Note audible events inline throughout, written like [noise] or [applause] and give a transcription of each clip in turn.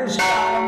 There's God.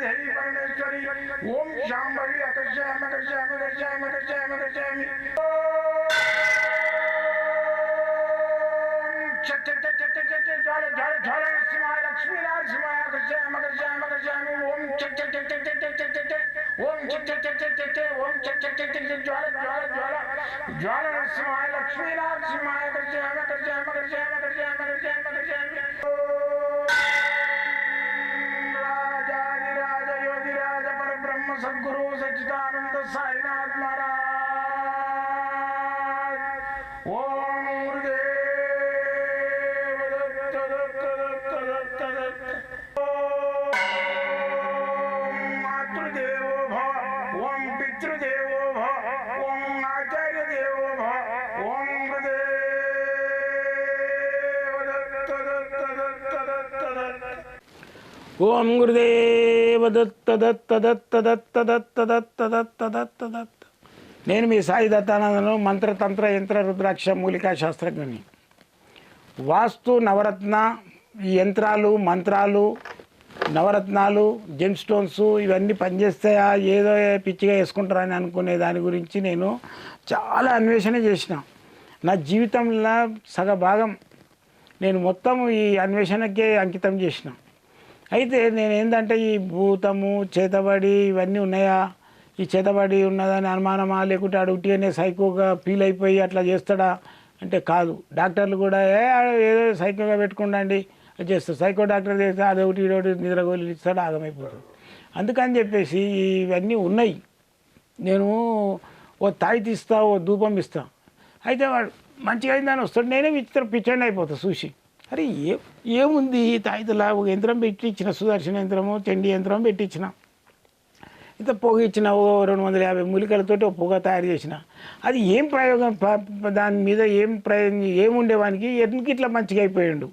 देवी परमेश्वरी ओम शाम्भवी अकर्षयाम अकर्षयाम अकर्षयाम अकर्षयाम अकर्षयामि लक्ष्मी नारसिंहाय अकर्षयाम अकर्षयाम अकर्षयामि ओम ओम ओम ज्वाल ज्वाल ज्वाल ज्वाल नरसिंहाय लक्ष्मी नारसिंहाय अकर्षयाम अकर्षयाम अकर्षयाम अकर्षयाम अकर्षयाम अकर्षयामि ఓం గురుదేవ దత్త దత్త దత్త దత్త దత్త దత్త దత్త దత్త దత్త. నేను మీ సాయి దత్తానందను మంత్రతంత్ర యంత్ర రుద్రాక్ష మూలికా శాస్త్రజ్ఞని. వాస్తు నవరత్న ఈ యంత్రాలు మంత్రాలు నవరత్నాలు జెమ్ స్టోన్స్ ఇవన్నీ పనిచేస్తాయా? ఏదో పిచ్చిగా వేసుకుంటారని అనుకునే దాని గురించి నేను చాలా అన్వేషణ చేసిన. నా జీవితంలో సగ భాగం నేను మొత్తం ఈ అన్వేషణకే అంకితం చేసిన. అయితే నేను ఏంటంటే ఈ భూతము చేతబడి ఇవన్నీ ఉన్నాయా? ఈ చేతబడి ఉన్నదని అనుమానమా? లేకుంటే ఆడు ఉట్టిగానే సైకోగా ఫీల్ అయిపోయి అట్లా చేస్తాడా? అంటే కాదు. డాక్టర్లు కూడా ఏ ఏదో సైకోగా పెట్టుకుండండి. అది చేస్తారు. సైకో డాక్టర్ చేస్తే అదొకటి ఇదొకటి నిద్రగోలు ఇస్తాడు ఆగమైపోతాడు. అందుకని చెప్పేసి ఇవన్నీ ఉన్నాయి. నేను ఓ తాయి తీస్తా ఓ ధూపం ఇస్తా. అయితే వాడు మంచిగా అయిందని వస్తాడు. నేనే విచిత్ర పిచ్చండి అయిపోతా చూసి. అరే ఏ ఏముంది? తాయితలా ఒక యంత్రం పెట్టించిన సుదర్శన యంత్రము చెండి యంత్రం పెట్టించిన ఇంత పొగ ఇచ్చిన ఓ రెండు వందల యాభై మూలికలతోటి ఒక పొగ తయారు చేసిన. అది ఏం ప్రయోగం? దాని మీద ఏం ప్రయోజనం ఏముండేవానికి ఎందుకు ఇట్లా మంచిగా అయిపోయాడు?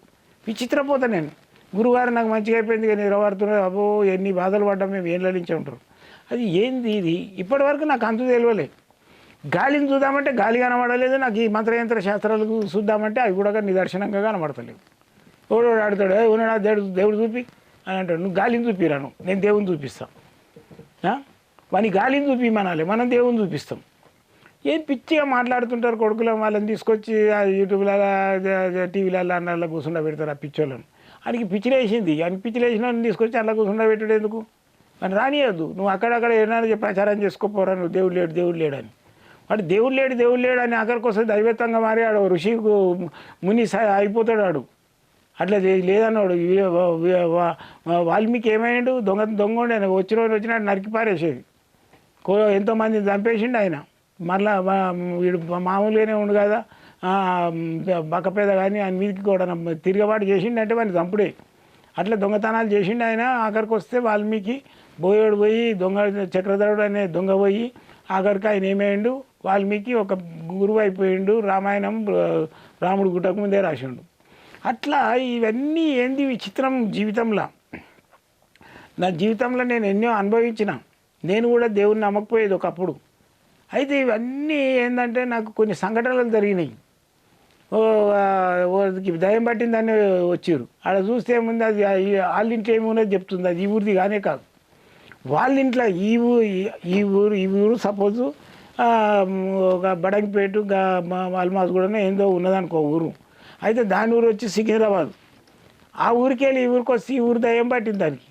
విచిత్రపోతా నేను. గురువారు నాకు మంచిగా అయిపోయింది కానీ నిరవారుతున్నారు అబ్బో ఎన్ని బాధలు పడ్డా మేము ఏం లలించి ఉంటారు. అది ఏంది ఇది? ఇప్పటివరకు నాకు అంతు తెలియలేదు గాలిని చూద్దామంటే గాలి కనబడలేదు నాకు ఈ మంత్రయంత్ర శాస్త్రాలు చూద్దామంటే అవి కూడా నిదర్శనంగా కనబడతలేవు. ఎవడు ఆడతాడు "ఏ, ఉన్నాడా? దేవుడు దేవుడు చూపి అని అంటాడు. నువ్వు గాలిని చూపిరాను నేను దేవుని చూపిస్తాను వాని గాలిని చూపిమనాలి మనం దేవుని చూపిస్తాం. ఏం పిచ్చిగా మాట్లాడుతుంటారు కొడుకులు వాళ్ళని తీసుకొచ్చి యూట్యూబ్లలో టీవీలలో అన్నలా కూర్చుండ పెడతారు ఆ పిచ్చోళ్ళని. ఆయనకి పిచ్చిలేసింది ఆయన పిచ్చిలేసిన తీసుకొచ్చి అలా కూర్చుండ పెట్టాడు ఎందుకు? అని రానియద్దు. నువ్వు అక్కడక్కడ ఏమైనా ప్రచారం చేసుకోపోరా నువ్వు దేవుడు లేడు దేవుడు లేడని అంటే దేవుడు లేడు దేవుడు లేడు అని అక్కడికి వస్తే దైవత్వంగా మారి ఆడు ఋషి ముని అయిపోతాడు ఆడు. అట్లా లేదన్నాడు. వాల్మీకి ఏమైండు? దొంగ దొంగ ఉండే వచ్చిన రోజు వచ్చినాడు నరికి పారేసేది. కో ఎంతోమంది చంపేసిండు ఆయన. మళ్ళా వీడు మామూలుగానే ఉండు కదా. ఆ, బక్కపేద కానీ ఆయన మీదకి కూడా తిరగబాటు చేసిండు అంటే వాడిని చంపుడే. అట్లా దొంగతనాలు చేసిండు ఆయన. ఆఖరికి వస్తే వాల్మీకి బోయోడు పోయి దొంగ చక్రధరుడు అనే దొంగ పోయి ఆఖరికి ఆయన ఏమైండు? వాల్మీకి ఒక గురువు అయిపోయిండు రామాయణం రాముడు గుట్టకు ముందే రాసిండు. అట్లా ఇవన్నీ ఏంది విచిత్రం జీవితంలో? నా జీవితంలో నేను ఎన్నో అనుభవించిన. నేను కూడా దేవుణ్ణి నమ్మకపోయేది ఒకప్పుడు. అయితే ఇవన్నీ ఏంటంటే నాకు కొన్ని సంఘటనలు జరిగినాయి. ఓకి దయం పట్టిందని వచ్చారు ఆడ చూస్తే ఏముంది? అది వాళ్ళ ఇంట్లో ఏమున్నది చెప్తుంది? అది ఈ ఊరిది కానే కాదు. వాళ్ళ ఇంట్లో ఈ ఊరు ఈ ఊరు ఈ ఊరు సపోజు బడంగిపేట అల్మాజ్ కూడా ఏందో ఉన్నదనుకో ఊరు. అయితే దాని ఊరు వచ్చి సికింద్రాబాద్. ఆ ఊరికి వెళ్ళి ఈ ఊరికి వస్తే ఈ ఊరు దయ్యం పట్టింది దానికి.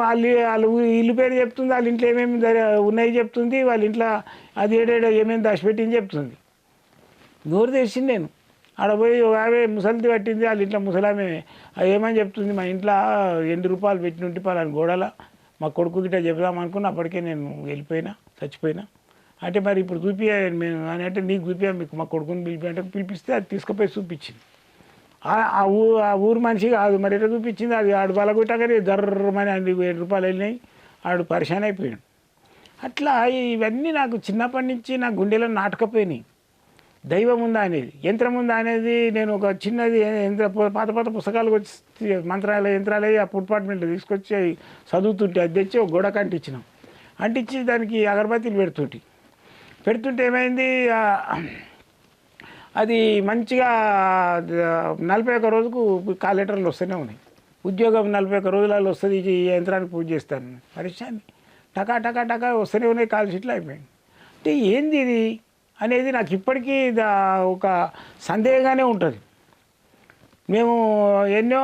వాళ్ళు వాళ్ళు ఇల్లు పేరు చెప్తుంది వాళ్ళ ఇంట్లో ఏమేమి ఉన్నాయి చెప్తుంది వాళ్ళ ఇంట్లో అది ఏడేడో ఏమేమి దాచిపెట్టింది చెప్తుంది. నోరు తెచ్చింది నేను. ఆడ పోయి ఒక ఆమె ముసలిది పట్టింది వాళ్ళ ఇంట్లో ముసలామె. ఏమని చెప్తుంది మా ఇంట్లో ఎన్ని రూపాయలు పెట్టిన ఉంటే పలాని గోడల మా కొడుకు గిట్ట చెప్దాం అనుకున్న అప్పటికే నేను వెళ్ళిపోయినా చచ్చిపోయినా. అంటే మరి ఇప్పుడు చూపి మేము అని అంటే నీకు చూపియా మీకు మా కొడుకుని పిలిపి అంటే పిలిపిస్తే అది తీసుకుపోయి చూపించింది. ఆ- ఊ ఆ ఊరు మనిషి కాదు మరి ఎట్లా చూపించింది? అది ఆడు బలగొట్టగానే దర్రమని అది వెయ్యి రూపాయలు వెళ్ళినాయి. ఆడు పరిశాన్ అయిపోయాడు. అట్లా ఇవన్నీ నాకు చిన్నప్పటి నుంచి నా గుండెలో నాటకపోయినాయి. దైవం ఉందా అనేది యంత్రం ఉందా అనేది నేను ఒక చిన్నది యంత్ర పాత పాత పుస్తకాలు వచ్చి మంత్రాలయ యంత్రాలయ ఆ డిపార్ట్మెంట్లో తీసుకొచ్చి చదువుతుంటే అది తెచ్చి ఒక గోడ అంటించినాం అంటించి దానికి అగరబత్తీలు పెడుతుంటే. పెడుతుంటే ఏమైంది? అది మంచిగా నలభై ఒక్క రోజుకు కాల్ లెటర్లు వస్తూనే ఉన్నాయి. ఉద్యోగం నలభై ఒక్క రోజులలో వస్తుంది ఈ యంత్రానికి పూజ చేస్తాను. పరిశాన్ని టకా టకా టకా వస్తూనే ఉన్నాయి కాల్ షీట్లు అయిపోయింది అంటే ఏంది ఇది? అనేది నాకు ఇప్పటికీ ఒక సందేహంగానే ఉంటుంది. మేము ఎన్నో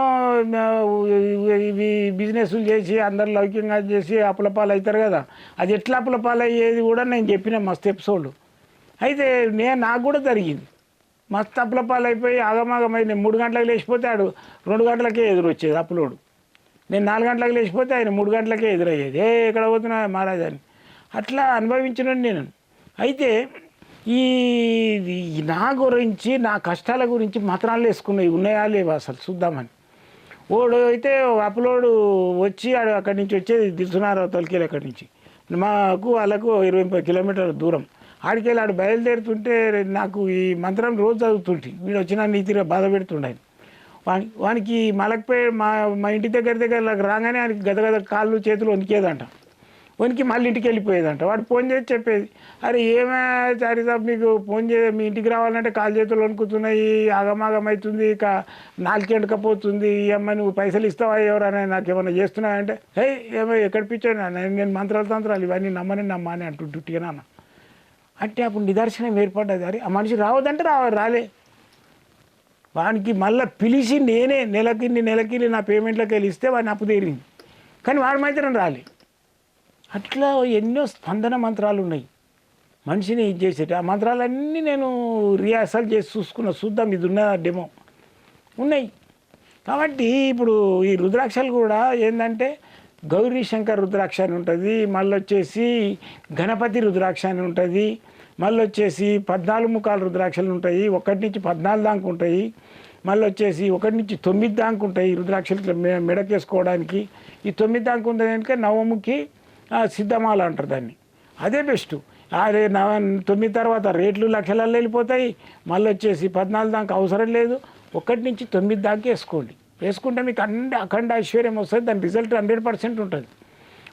ఇవి బిజినెస్లు చేసి అందరు లౌక్యంగా చేసి అప్పులపాలు అవుతారు కదా. అది ఎట్లా అప్పులపాలు అయ్యేది కూడా నేను చెప్పిన మస్తు ఎపిసోడ్ అయితే నేను నాకు కూడా జరిగింది. మస్తు అప్పులపాలు అయిపోయి ఆగమాగమై నేను మూడు గంటలకు లేచిపోతే ఆడు రెండు గంటలకే ఎదురొచ్చేది అప్పులోడు. నేను నాలుగు గంటలకు లేచిపోతే ఆయన మూడు గంటలకే ఎదురయ్యేది. ఏ ఎక్కడ పోతున్నా మహారాజాని అట్లా అనుభవించిన నేను. అయితే ఈ నా గురించి నా కష్టాల గురించి మతనాలు వేసుకున్నాయి. ఉన్నాయా లేవా అసలు? చూద్దామని. ఓడు అయితే ఒక వచ్చి అక్కడి నుంచి వచ్చేది దిల్సునారావు తొలికేలు అక్కడి నుంచి. మాకు వాళ్ళకు ఇరవై ముప్పై కిలోమీటర్ల దూరం. ఆడికెళ్ళి ఆడు బయలుదేరుతుంటే నాకు ఈ మంత్రం రోజు చదువుతుంటే వీడు వచ్చిన నీతిగా బాధ పెడుతుండే వాని వానికి మలక్పే మా మా ఇంటి దగ్గర దగ్గర రాగానే ఆయనకి గద గద కాళ్ళు చేతులు వణికేదంట వనికి మళ్ళీ ఇంటికి వెళ్ళిపోయేదంట. వాడు ఫోన్ చేసి చెప్పేది అరే ఏమే చారి మీకు ఫోన్ చే మీ ఇంటికి రావాలంటే కాలు చేతులు వణుకుతున్నాయి ఆగమాగం అవుతుంది ఇక నాలుగు ఎండకపోతుంది ఈ అమ్మాయి నువ్వు పైసలు ఇస్తావా ఎవరైనా నాకు ఏమైనా చేస్తున్నావంటే హే ఏమో ఎక్కడ పిచ్చాను నేను మంత్రాలు తంత్రాలు ఇవన్నీ నమ్మని నమ్మని అంటుంటుగా నాన్న. అంటే అప్పుడు నిదర్శనం ఏర్పడ్డది అరే ఆ మనిషి రావద్దంటే రా రాలే. వానికి మళ్ళీ పిలిచి నేనే నెలకి నెలకి నా పేమెంట్లోకి వెళ్ళి ఇస్తే వాడిని అప్పు తీరింది. కానీ వాడు మాత్రం రాలే. అట్లా ఎన్నో స్పందన మంత్రాలు ఉన్నాయి. మనిషిని ఇది చేసేట ఆ మంత్రాలన్నీ నేను రిహార్సల్ చేసి చూసుకున్న చూద్దాం ఇది ఉన్న డెమో ఉన్నాయి. కాబట్టి ఇప్పుడు ఈ రుద్రాక్షలు కూడా ఏంటంటే గౌరీ శంకర్ రుద్రాక్ష అని ఉంటుంది మళ్ళీ వచ్చేసి గణపతి రుద్రాక్ష అని ఉంటుంది మళ్ళీ వచ్చేసి పద్నాలుగు ముఖాల రుద్రాక్షలు ఉంటాయి ఒకటి నుంచి పద్నాలుగు దాకా ఉంటాయి మళ్ళీ వచ్చేసి ఒకటి నుంచి తొమ్మిది దాకా ఉంటాయి ఈ రుద్రాక్షలు మె మెడకేసుకోవడానికి. ఈ తొమ్మిది దాకా ఉంటుంది కనుక నవముఖి సిద్ధమాల అంటారు దాన్ని. అదే బెస్ట్. అదే నవ తొమ్మిది తర్వాత రేట్లు లక్షలలో వెళ్ళిపోతాయి. మళ్ళీ వచ్చేసి పద్నాలుగు దాకా అవసరం లేదు. ఒకటి నుంచి తొమ్మిది దాకా వేసుకోండి. వేసుకుంటే మీకు అండ అఖండ ఐశ్వర్యం వస్తుంది. దాని రిజల్ట్ హండ్రెడ్ పర్సెంట్ ఉంటుంది.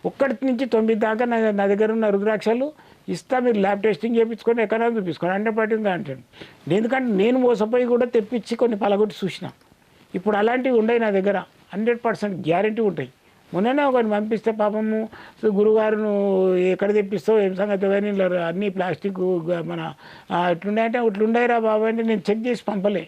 ఒక్కటి నుంచి తొమ్మిది దాకా నా నా దగ్గర ఉన్న రుద్రాక్షలు ఇస్తా. మీరు ల్యాబ్ టెస్టింగ్ చేయించుకొని ఎక్కడైనా చూపించుకోండి హండ్రెడ్ పట్టింది అంటాడు ఎందుకంటే నేను మోసపోయి కూడా తెప్పించి కొన్ని పలగొట్టి చూసిన. ఇప్పుడు అలాంటివి ఉండయి నా దగ్గర. హండ్రెడ్ పర్సెంట్ గ్యారంటీ ఉంటాయి. మొన్ననే ఒకటి పంపిస్తే పాపము గురుగారును ఎక్కడ తెప్పిస్తావు ఏం సంగతి కానీ అన్నీ ప్లాస్టిక్ మన ఆ, ఎట్లున్నాయంటే ఇట్లుండాయిరా బాబు అంటే నేను చెక్ చేసి పంపలే.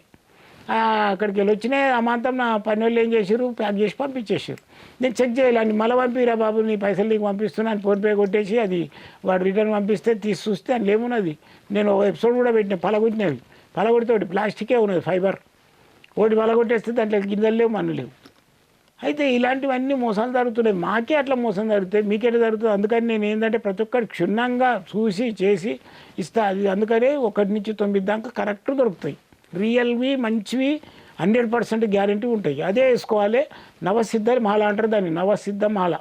అక్కడికి వెళ్ళి వచ్చినాయి ఆ నా పని వాళ్ళు ఏం చేశారు ప్యాక్ చేసి పంపించేసారు నేను చెక్ చేయాలని మళ్ళీ పంపిరా బాబు నీ పైసలు నీకు పంపిస్తున్నాను ఫోన్పే కొట్టేసి అది వాడు రిటర్న్ పంపిస్తే తీసి చూస్తే అందులో లేమున్నది నేను ఒక ఎపిసోడ్ కూడా పెట్టిన పలగొట్టినవి పలగొడితే ఒకటి ప్లాస్టికే ఉన్నది ఫైబర్. ఒకటి పలగొట్టేస్తే దాంట్లో గింజలు లేవు మన్ను లేవు. అయితే ఇలాంటివన్నీ మోసాలు జరుగుతున్నాయి. మాకే అట్లా మోసం జరుగుతాయి. మీకెట్లా జరుగుతుంది? అందుకని నేను ఏంటంటే ప్రతి ఒక్కటి క్షుణ్ణంగా చూసి చేసి ఇస్తా. అది అందుకనే ఒకటి నుంచి తొమ్మిది దాకా కరెక్ట్ దొరుకుతాయి. రియల్వి మంచివి హండ్రెడ్ పర్సెంట్ గ్యారంటీ ఉంటాయి. అదే వేసుకోవాలి. నవసిద్ధ మాల అంటారు దాన్ని. నవసిద్ధ మాల.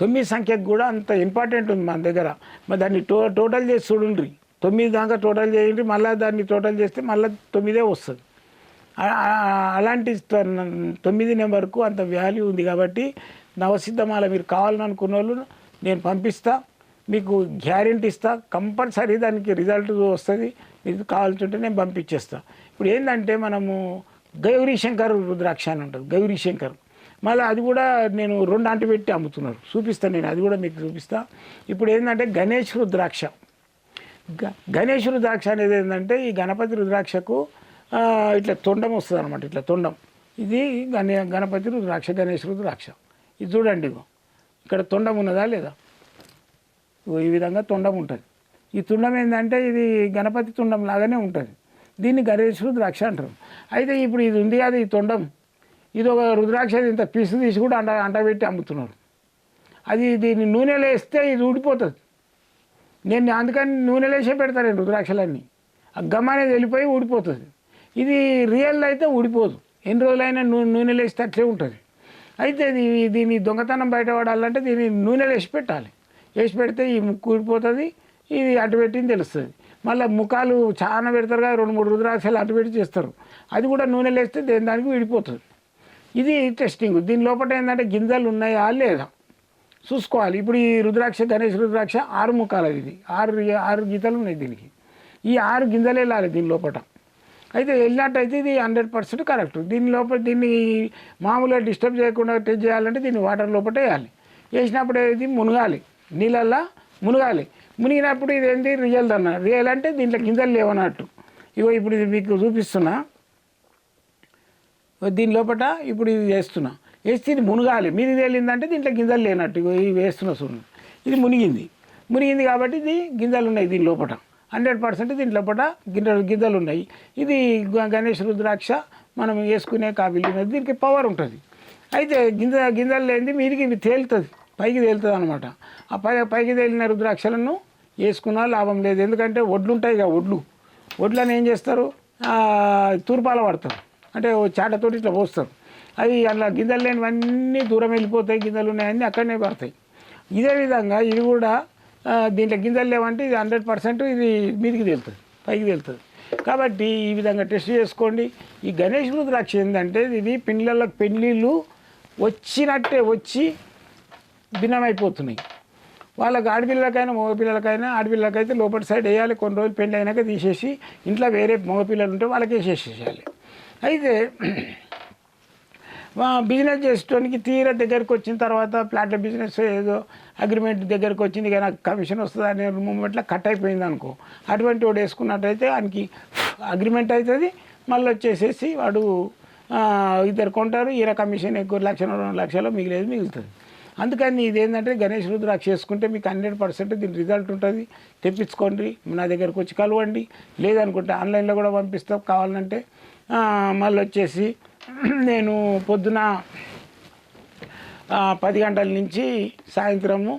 తొమ్మిది సంఖ్యకు కూడా అంత ఇంపార్టెంట్ ఉంది మన దగ్గర. మరి దాన్ని టో టోటల్ చేసి చూడండి తొమ్మిది దాకా టోటల్ చేయండి. మళ్ళీ దాన్ని టోటల్ చేస్తే మళ్ళీ తొమ్మిదే వస్తుంది. అలాంటి తొమ్మిది నెంబర్కు అంత వాల్యూ ఉంది కాబట్టి నవసిద్ధమాల మీరు కావాలని అనుకున్న వాళ్ళు నేను పంపిస్తా మీకు గ్యారెంటీ ఇస్తా కంపల్సరీ దానికి రిజల్ట్ వస్తుంది మీకు కావాల్సింటే నేను పంపించేస్తా. ఇప్పుడు ఏంటంటే మనము గౌరీ శంకర్ రుద్రాక్ష అని ఉంటుంది గౌరీ శంకర్ మళ్ళీ అది కూడా నేను రెండు అంటు పెట్టి అమ్ముతున్నారు చూపిస్తాను నేను అది కూడా మీకు చూపిస్తా. ఇప్పుడు ఏంటంటే గణేష్ రుద్రాక్ష. గ- గణేష్ రుద్రాక్ష అనేది ఏంటంటే ఈ గణపతి రుద్రాక్షకు ఇట్లా తొండం వస్తుంది అనమాట ఇట్లా తొండం. ఇది గణ గణపతి రుద్రాక్ష గణేష్ రుద్రాక్ష ఇది చూడండి ఇగో. ఇక్కడ తొండం ఉన్నదా లేదా? ఈ విధంగా తొండం ఉంటుంది. ఈ తుండం ఏంటంటే ఇది గణపతి తుండం లాగానే ఉంటుంది. దీన్ని గణేష్ రుద్రాక్ష అంటారు. అయితే ఇప్పుడు ఇది ఉంది కదా ఈ తొండం. ఇది ఒక రుద్రాక్ష ఇంత పీసు తీసి కూడా అంట అంటబెట్టి అమ్ముతున్నారు. అది దీన్ని నూనెలో వేస్తే ఇది ఊడిపోతుంది. నేను అందుకని నూనెలో వేసే పెడతాను రుద్రాక్షలన్నీ. ఆ గమ్ అనేది వెళ్ళిపోయి ఊడిపోతుంది. ఇది రియల్ అయితే ఊడిపోదు. ఎన్ని రోజులైనా నూనె నూనెలో వేస్తే అట్లే ఉంటుంది. అయితే ఇది దీని దొంగతనం బయటపడాలంటే దీన్ని నూనెలు వేసి పెట్టాలి. వేసి పెడితే ఈ ముక్కు ఊడిపోతుంది ఇది అటు పెట్టింది తెలుస్తుంది. మళ్ళీ ముఖాలు చాలా పెడతారు కదా రెండు మూడు రుద్రాక్షలు అటు పెట్టి చేస్తారు. అది కూడా నూనెలో వేస్తే దేని దానికి విడిపోతుంది ఇది టెస్టింగ్ దీని లోపల ఏంటంటే గింజలు ఉన్నాయా లేదా? చూసుకోవాలి. ఇప్పుడు ఈ రుద్రాక్ష గణేష్ రుద్రాక్ష ఆరు ముఖాలు ఇది. ఆరు ఆరు గీతలు ఉన్నాయి దీనికి. ఈ ఆరు గింజలు వెళ్ళాలి దీని లోపల అయితే వెళ్ళినట్టయితే ఇది హండ్రెడ్ పర్సెంట్ కరెక్ట్. దీని లోపల దీన్ని మామూలుగా డిస్టర్బ్ చేయకుండా టెస్ట్ చేయాలంటే దీన్ని వాటర్ లోపల వేయాలి. వేసినప్పుడు ఇది మునగాలి. నీళ్ళల్లో మునగాలి. మునిగినప్పుడు ఇది ఏంటి రియల్ అన్న రియల్ అంటే దీంట్లో గింజలు లేవన్నట్టు ఇగో ఇప్పుడు ఇది మీకు చూపిస్తున్నా. దీని లోపల ఇప్పుడు ఇది వేస్తున్నా. వేస్తే ఇది మునగాలి. మీది తేలిందంటే దీంట్లో గింజలు లేనట్టు. ఇగో ఇవి వేస్తున్నా చూడండి. ఇది మునిగింది. మునిగింది కాబట్టి ఇది గింజలు ఉన్నాయి దీని లోపల హండ్రెడ్ పర్సెంట్ దీంట్లో పూట గింజలు గింజలు ఉన్నాయి ఇది గ- గణేష్ రుద్రాక్ష మనం వేసుకునే కాబిలి ఉన్నది. దీనికి పవర్ ఉంటుంది. అయితే గింజ గింజలు లేనిది మీదికి ఇవి తేలుతుంది. పైకి తేలుతుంది అనమాట ఆ పై పైకి తేలిన రుద్రాక్షలను వేసుకున్నా లాభం లేదు. ఎందుకంటే వడ్లు ఉంటాయి కదా వడ్లు. వడ్లను ఏం చేస్తారు? తూర్పాల పడతారు అంటే చాటతోటి ఇట్లా పోస్తారు. అవి అలా గింజలు లేనివన్నీ దూరం వెళ్ళిపోతాయి గింజలు ఉన్నాయన్నీ అక్కడనే పడతాయి ఇదే విధంగా ఇది కూడా దీంట్లో గింజలు లేవంటే ఇది హండ్రెడ్ పర్సెంట్ ఇది మీదికి తేలుతుంది పైకి తేలుతుంది. కాబట్టి ఈ విధంగా టెస్ట్ చేసుకోండి. ఈ గణేష్ రుద్రాక్ష ఏంటంటే ఇది పిల్లలకు పెళ్ళిళ్ళు వచ్చినట్టే వచ్చి భిన్నమైపోతున్నాయి. వాళ్ళకి ఆడపిల్లలకైనా మగపిల్లలకైనా ఆడపిల్లలకైతే లోపల సైడ్ వేయాలి కొన్ని రోజులు పెళ్ళి అయినాక తీసేసి ఇంట్లో వేరే మగపిల్లలు ఉంటే వాళ్ళకి వేసేసేయాలి అయితే బిజినెస్ చేసేటానికి తీరా దగ్గరికి వచ్చిన తర్వాత ప్లాట్ల బిజినెస్ ఏదో అగ్రిమెంట్ దగ్గరికి వచ్చింది కానీ నాకు కమిషన్ వస్తుంది అనే మూమెంట్లో కట్ అయిపోయింది అనుకో. అటువంటి వాడు వేసుకున్నట్టయితే ఆయనకి అగ్రిమెంట్ అవుతుంది మళ్ళీ వచ్చేసేసి వాడు ఇద్దరు కొంటారు. ఈయన కమిషన్ ఎక్కువ లక్ష రెండు లక్షలు మిగిలేదు మిగులుతుంది. అందుకని ఇదేంటంటే గణేష్ రుద్రాక్ష చేసుకుంటే మీకు హండ్రెడ్ పర్సెంట్ దీని రిజల్ట్ ఉంటుంది. తెప్పించుకోండి. నా దగ్గరకు వచ్చి కలవండి. లేదనుకుంటే ఆన్లైన్లో కూడా పంపిస్తాం. కావాలంటే మళ్ళీ వచ్చేసి [clears throat] నేను పొద్దున పది గంటల నుంచి సాయంత్రము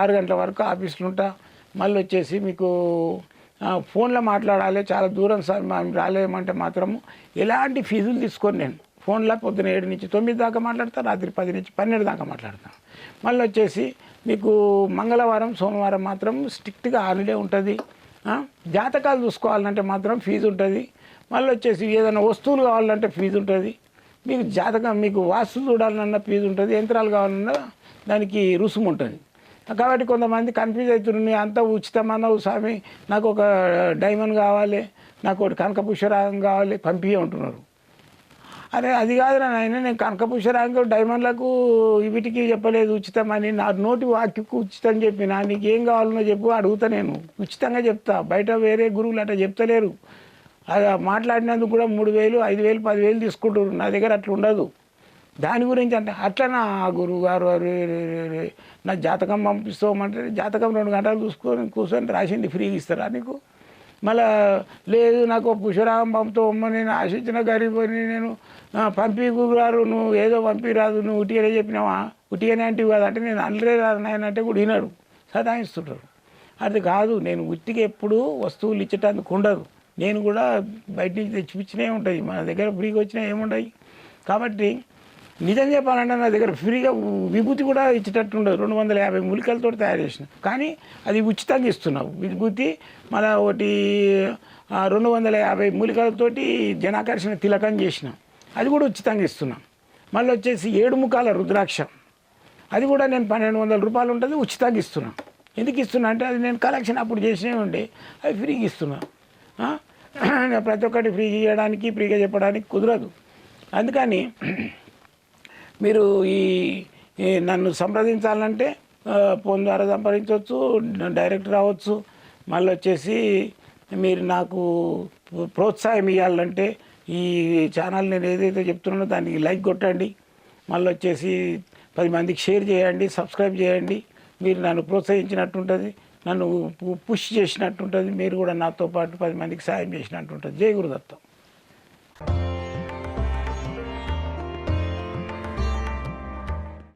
ఆరు గంటల వరకు ఆఫీస్లో ఉంటా. మళ్ళీ వచ్చేసి మీకు ఫోన్లో మాట్లాడాలి. చాలా దూరం సార్ రాలేమంటే మాత్రము ఎలాంటి ఫీజులు తీసుకొని నేను. ఫోన్లో పొద్దున ఏడు నుంచి తొమ్మిది దాకా మాట్లాడతా రాత్రి పది నుంచి పన్నెండు దాకా మాట్లాడతాను మళ్ళీ వచ్చేసి మీకు మంగళవారం సోమవారం మాత్రం స్ట్రిక్ట్గా హాలిడే ఉంటుంది. జాతకాలు చూసుకోవాలంటే మాత్రం ఫీజు ఉంటుంది. మళ్ళీ వచ్చేసి ఏదైనా వస్తువులు కావాలంటే ఫీజు ఉంటుంది. మీకు జాతకం మీకు వాస్తు చూడాలన్నా ఫీజు ఉంటుంది. యంత్రాలు కావాలన్నా దానికి రుసుము ఉంటుంది. కాబట్టి కొంతమంది కన్ఫ్యూజ్ అవుతున్నాయి అంతా ఉచితమన్నావు స్వామి. నాకు ఒక డైమండ్ కావాలి. నాకు ఒకటి కనకపుష్పరాగం కావాలి. పంపియే ఉంటున్నారు అరే అది కాదురా నాయన నేను కనకపుష్పరాగం డైమండ్లకు వీటికి చెప్పలేదు. ఉచితమని నా నోటి వాక్యకు ఉచితం చెప్పిన. నీకు ఏం కావాలనో చెప్పు అడుగుతా నేను. ఉచితంగా చెప్తా. బయట వేరే గురువులు అట్లా చెప్తలేరు. అది మాట్లాడినందుకు కూడా మూడు వేలు ఐదు వేలు పదివేలు తీసుకుంటారు నా దగ్గర అట్లా ఉండదు. దాని గురించి అంటే అట్లనా నా గురువు గారు అరే నా జాతకం పంపిస్తామంటే జాతకం రెండు గంటలు చూసుకొని కూర్చొని రాసింది ఫ్రీగా ఇస్తారా నీకు? మళ్ళా లేదు నాకు పుష్పరాగం పంపుతావమ్మ నేను ఆశించిన గరీబని నేను పంపి గురుగారు నువ్వు ఏదో పంపిరాదు నువ్వు ఉట్టిగానే చెప్పినావా? ఉట్టిగానే అంటే కదా అంటే నేను అనలే రాదు అంటే కూడా వినడు. సదాయిస్తుంటారు అది కాదు నేను ఉట్టిగా ఎప్పుడు వస్తువులు ఇచ్చేటందుకు ఉండదు. నేను కూడా బయట నుంచి తెచ్చిపించినవి ఉంటాయి. మన దగ్గర ఫ్రీగా వచ్చినా ఏముంటాయి కాబట్టి నిజం చెప్పాలంటే నా దగ్గర ఫ్రీగా విభూతి కూడా ఇచ్చేటట్టు ఉండదు. రెండు వందల యాభై మూలికలతో తయారు చేసిన. కానీ అది ఉచితంగా ఇస్తున్నావు. విభూతి మళ్ళీ ఒకటి రెండు వందల యాభై మూలికలతోటి జనాకర్షణ తిలకం చేసిన. అది కూడా ఉచితంగా ఇస్తున్నాం. మళ్ళీ వచ్చేసి ఏడు ముఖాల రుద్రాక్ష. అది కూడా నేను పన్నెండు వందల రూపాయలు ఉంటుంది ఉచితంగా ఇస్తున్నాను ఎందుకు ఇస్తున్నా అంటే అది నేను కలెక్షన్ అప్పుడు చేసినవి ఉండే. అవి ఫ్రీగా ఇస్తున్నా. ప్రతి ఒక్కటి ఫ్రీ చేయడానికి ఫ్రీగా చెప్పడానికి కుదరదు. అందుకని మీరు ఈ నన్ను సంప్రదించాలంటే ఫోన్ ద్వారా సంప్రదించవచ్చు డైరెక్ట్ రావచ్చు. మళ్ళీ వచ్చేసి మీరు నాకు ప్రోత్సాహం ఇవ్వాలంటే ఈ ఛానల్ నేను ఏదైతే చెప్తున్నానో దానికి లైక్ కొట్టండి. మళ్ళీ వచ్చేసి పది మందికి షేర్ చేయండి సబ్స్క్రైబ్ చేయండి. మీరు నన్ను ప్రోత్సహించినట్టు ఉంటుంది. నన్ను పుష్ చేసినట్టుంటుంది మీరు కూడా నాతో పాటు పది మందికి సాయం చేసినట్టుంటుంది. జయ గురుదత్తం.